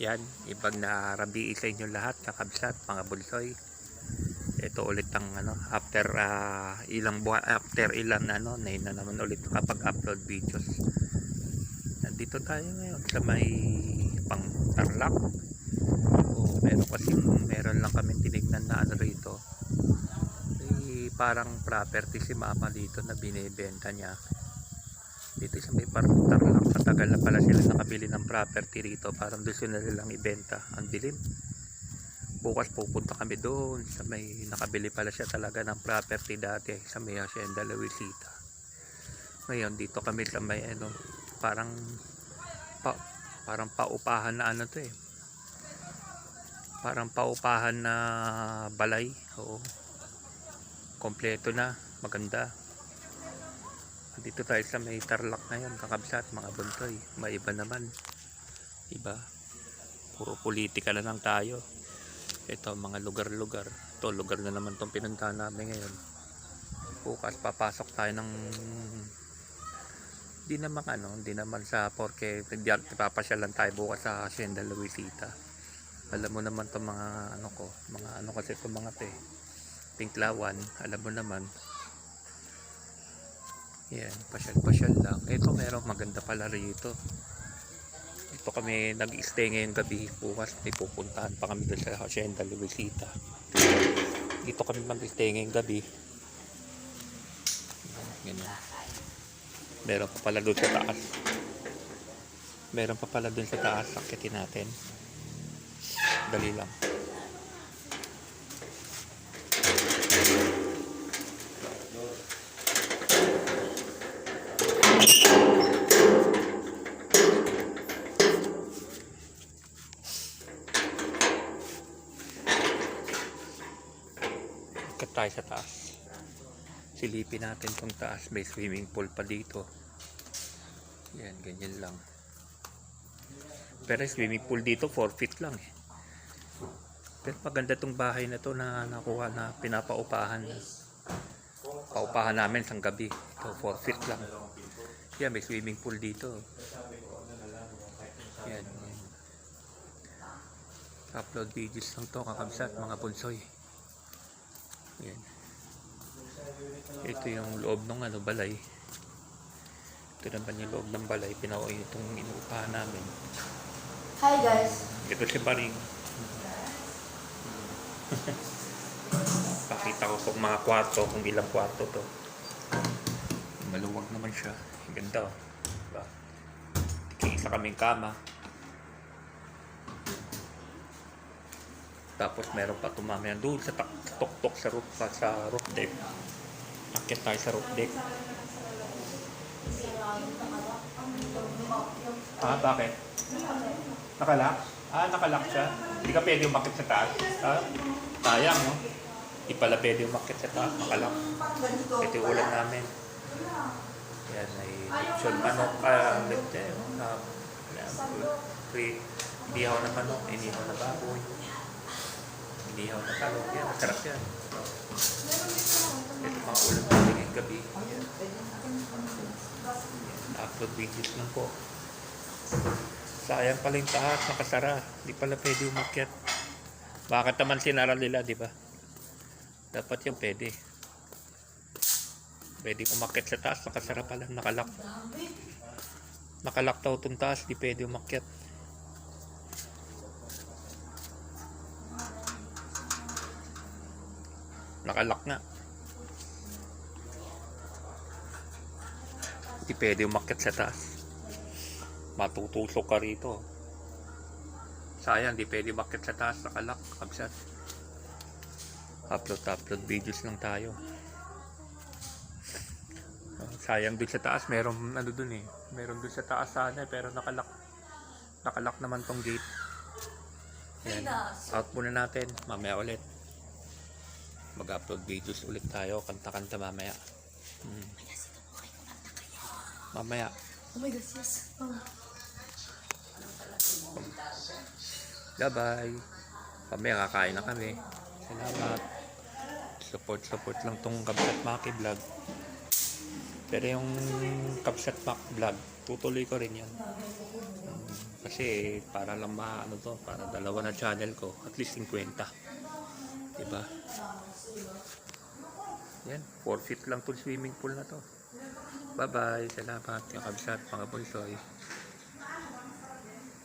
Yan, ibang narabi sa inyo lahat, kakabsat, mga bulsoy. Ito ulit ang ano, after ah, ilang buwan, after ilang ano, na na naman ulit kapag-upload videos. Nandito tayo ngayon sa may pang Tarlac. O, meron kasi meron lang kami tinignan na ano rito. May parang property si mama dito na binibenta niya dito sa may parang Tarlac matagal na pala sila nakabili ng property rito. Parang gusto na nilang ibenta. Ang dilim. Bukas pupunta kami doon sa may nakabili pala siya talaga ng property dati sa may Hacienda Luisita. Ngayon dito kami sa may ano parang pa, parang paupahan na ano to eh. Parang paupahan na balay. Oo. Kompleto na. Maganda dito tayo sa may tarlac ngayon kakabsat mga buntoy. Maiba naman. Iba. Puro politika na lang tayo. Ito mga lugar-lugar. To lugar na naman tong pinuntahan namin ngayon. Bukas papasok tayo ng di naman ano di naman sa porque papasyalan tayo bukas sa Hacienda Luisita. Alam mo naman tong mga ano ko mga ano kasi itong mga te. Pinklawan alam mo naman yan, pasyal-pasyal lang. Ito meron maganda pala rito. Ito kami nag-stay ngayong gabi. Bukas may pupuntahan pa kami sa Hacienda Luisita. Dito kami mag-stay ngayong gabi. Ganyan. Meron pa pala doon sa taas. Meron pa pala doon sa taas. Sakitin natin. Dali lang. Tayo sa taas. Silipin natin tong taas. May swimming pool pa dito. Yan, ganyan lang. Pero swimming pool dito 4 feet lang eh. Pero maganda tong bahay na to na nakuha na pinapaupahan. Paupahan namin sang gabi. Ito 4 feet lang. Yan, may swimming pool dito. Yan, yan. Upload videos lang to kakabsat mga punsoy. Yan. Ito yung loob ng ano, balay. Ito naman yung loob ng balay. Pinawa itong inuupahan namin. Hi guys. Ito si Baring. Pakita ko itong mga kwarto, kung ilang kwarto to. Maluwag naman siya. Ganda oh. Diba? Isa kaming kama. Tapos meron pa tumamaya doon sa tuktok sa roof sa, sa roof deck. Akit tayo sa roof deck. Ah, bakit? Nakalak? Ah, nakalak siya. Hindi ka pwede umakit sa taas. Ah, sayang, no? Hindi pala pwede umakit sa taas. Nakalak. Ito yung ulan namin. Yan ay lechon manok. Ah, lechon. Ah, free. Inihaw na manok. Inihaw na baboy. Inihaw na talong. Yan, masarap yan. Ito mga ulam natin ngayong gabi. Yan. Upload videos lang po. Sayang pala yung taas, nakasara. Di pala pwede umakyat. Bakit naman sinara nila, di ba? Dapat yung pwede. Pwede umakyat sa taas, nakasara pala, nakalak. Nakalak daw itong taas, di pwede umakyat. Nakalak nga. Di pwede umakyat sa taas matutusok ka rito. Sayang, di pwede bakit sa taas, nakalak, kabsat. Upload, upload videos lang tayo. Sayang dun sa taas, meron ano dun eh. Meron dun sa taas sana eh, pero nakalak. Nakalak naman tong gate. Yan. Out muna natin, mamaya ulit. Mag-upload videos ulit tayo, kanta-kanta mamaya. Hmm. Mamaya. Oh my gosh, yes. Oh. Bye-bye. Kami, kakain na kami. Salamat. Support, support lang tong Kabsat Maki vlog. Pero yung Kabsat Mak vlog, tutuloy ko rin yan. Um, Kasi para lang maano to, para dalawa na channel ko, at least 50. Diba? Yan, 4 feet lang tong swimming pool na to. Bye-bye, salamat, kakabsat, mga bulsoy.